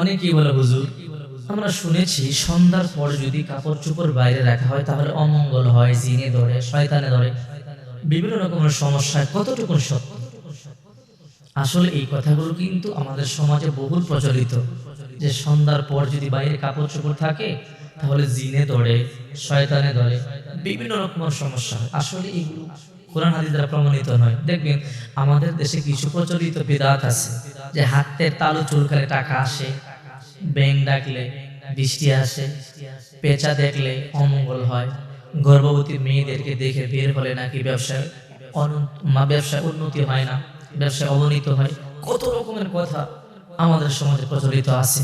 অনেকেই বলে, হুজুর, আমরা শুনেছি সন্ধ্যার পর যদি কাপড় চোপড় বাইরে রাখা হয়, তাহলে অমঙ্গল হয়, জিনে ধরে, শয়তানে ধরে, বিভিন্ন রকমের সমস্যায় কতটুকু সত্য? আসলে এই কথাগুলো কিন্তু আমাদের সমাজে বহুল প্রচলিত, যে সন্ধ্যার পর যদি বাইরে কাপড় চোপড় থাকে, তাহলে জিনে ধরে, শয়তানে ধরে, বিভিন্ন রকমের সমস্যা হয়। আসলে এগুলো কোরআন হাদিস দ্বারা প্রমাণিত নয়। দেখবেন, আমাদের দেশে কিছু প্রচলিত বিদাত আছে, যে হাতের তালু চুলকালে টাকা আসে ব্যাং ডাকলে বৃষ্টি আসে, পেঁচা দেখলে অমঙ্গল হয়। গর্ভবতী মেয়েদেরকে দেখে বের হলে নাকি ব্যবসায় মা ব্যবসায় উন্নতি হয় না, ব্যবসায় অবনীত হয়। কত রকমের কথা আমাদের সমাজে প্রচলিত আছে।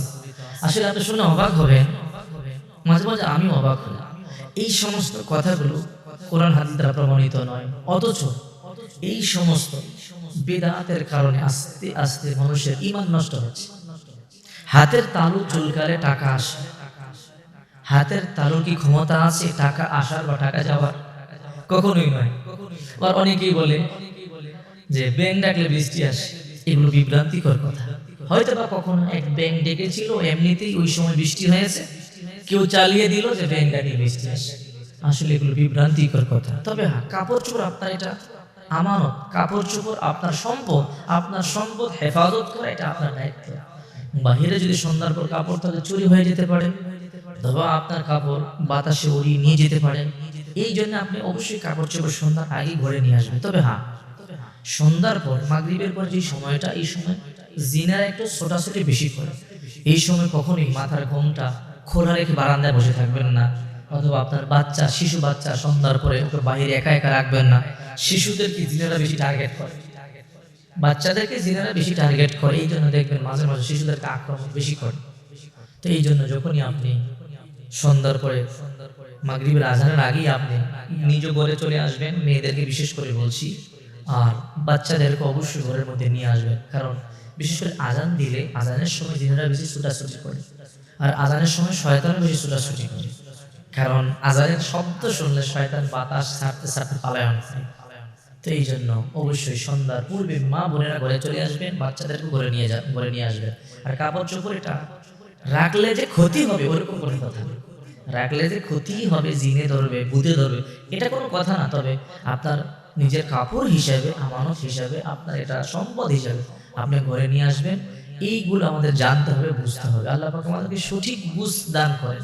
আসলে আপনি শুনে অবাক হবেন। মাঝে মাঝে আমি অবাক হই। এই সমস্ত কথাগুলো কোরআন হাদিস দ্বারা প্রমাণিত নয়, অথচ এই সমস্ত বেদাতের কারণে আস্তে আস্তে মানুষের ইমান নষ্ট হচ্ছে। হাতের তালু চুলকালে টাকা আসে। হাতের তালুর কি ক্ষমতা আছে? টাকা আসার বা টাকা যাওয়ার? কখনোই নয়। আর অনেকেই বলে যে ব্যাংক ডাকলে বৃষ্টি আসে। এগুলো বিভ্রান্তিকর কথা। হয়তো বা কখনো এক ব্যাংক ডেকেছিল, এমনিতেই ওই সময় বৃষ্টি হয়েছে। কেউ চালিয়ে দিল যে ব্যাংক ডাকলে বৃষ্টি আসে। আসলে এগুলো বিভ্রান্তিকর কথা। তবে হ্যাঁ কাপড় চোপড় আপনার এটা আমানত। কাপড় চোপড় আপনার সম্পদ আপনার সম্পদ হেফাজত করা এটা আপনার দায়িত্ব। বাহিরে যদি সন্ধ্যার পর কাপড় তাহলে চুরি হয়ে যেতে পারে, অথবা আপনার কাপড় বাতাসে উড়িয়ে নিয়ে যেতে পারে। এই জন্য আপনি অবশ্যই কাপড় চোপড় সন্ধ্যার আগে ঘরে নিয়ে আসবেন। তবে হ্যাঁ সন্ধ্যার পর, মাগরিবের পর যে সময়টা, এই সময় জিনারা একটু ছোটাছুটি বেশি করে। এই সময় কখনোই মাথার ঘোমটা খোলা রেখে বারান্দায় বসে থাকবেন না, অথবা আপনার বাচ্চা, শিশু বাচ্চা সন্ধ্যার পরে ওকে বাহিরে একা একা রাখবেন না। শিশুদেরকে জিনারা বেশি টার্গেট করে। বাচ্চাদেরকে জিনারা বেশি টার্গেট করে, এই জন্য দেখবেন মাঝে মাঝে শিশুদেরকে আক্রমণ বেশি করে। তো এই জন্য যখনই আপনি সন্ধ্যার পরে মাগরিবের আজানের আগেই আপনি নিজ ঘরে চলে আসবেন, মেয়েদেরকে বিশেষ করে বলছি, আর বাচ্চাদেরকে অবশ্যই ঘরের মধ্যে নিয়ে আসবেন। কারণ বিশেষ করে আজান দিলে আজানের সময় দিনেরা বেশি ছুটাছুটি করে, আর আজানের সময় শয়তানও বেশি ছুটাছুটি করে। কারণ আজানের শব্দ শুনলে শয়তান বাতাস ছাড়তে ছাড়তে পালায়ন করে তো এই জন্য অবশ্যই সন্ধ্যার পূর্বে মা বোনেরা ঘরে চলে আসবেন বাচ্চাদেরকে ঘরে নিয়ে যা, ঘরে নিয়ে আসবেন। আর কাপড় চোপড় এটা রাখলে যে ক্ষতি হবে, ওরকম কোনো কথা রাখলে যে ক্ষতি হবে, জিনে ধরবে বুধে ধরবে, এটা কোনো কথা না। তবে আপনার নিজের কাপড় হিসাবে, আমানত হিসাবে, আপনার এটা সম্পদ হিসাবে আপনি ঘরে নিয়ে আসবেন। এইগুলো আমাদের জানতে হবে, বুঝতে হবে। আল্লাহ আমাদেরকে সঠিক বুঝ দান করেন।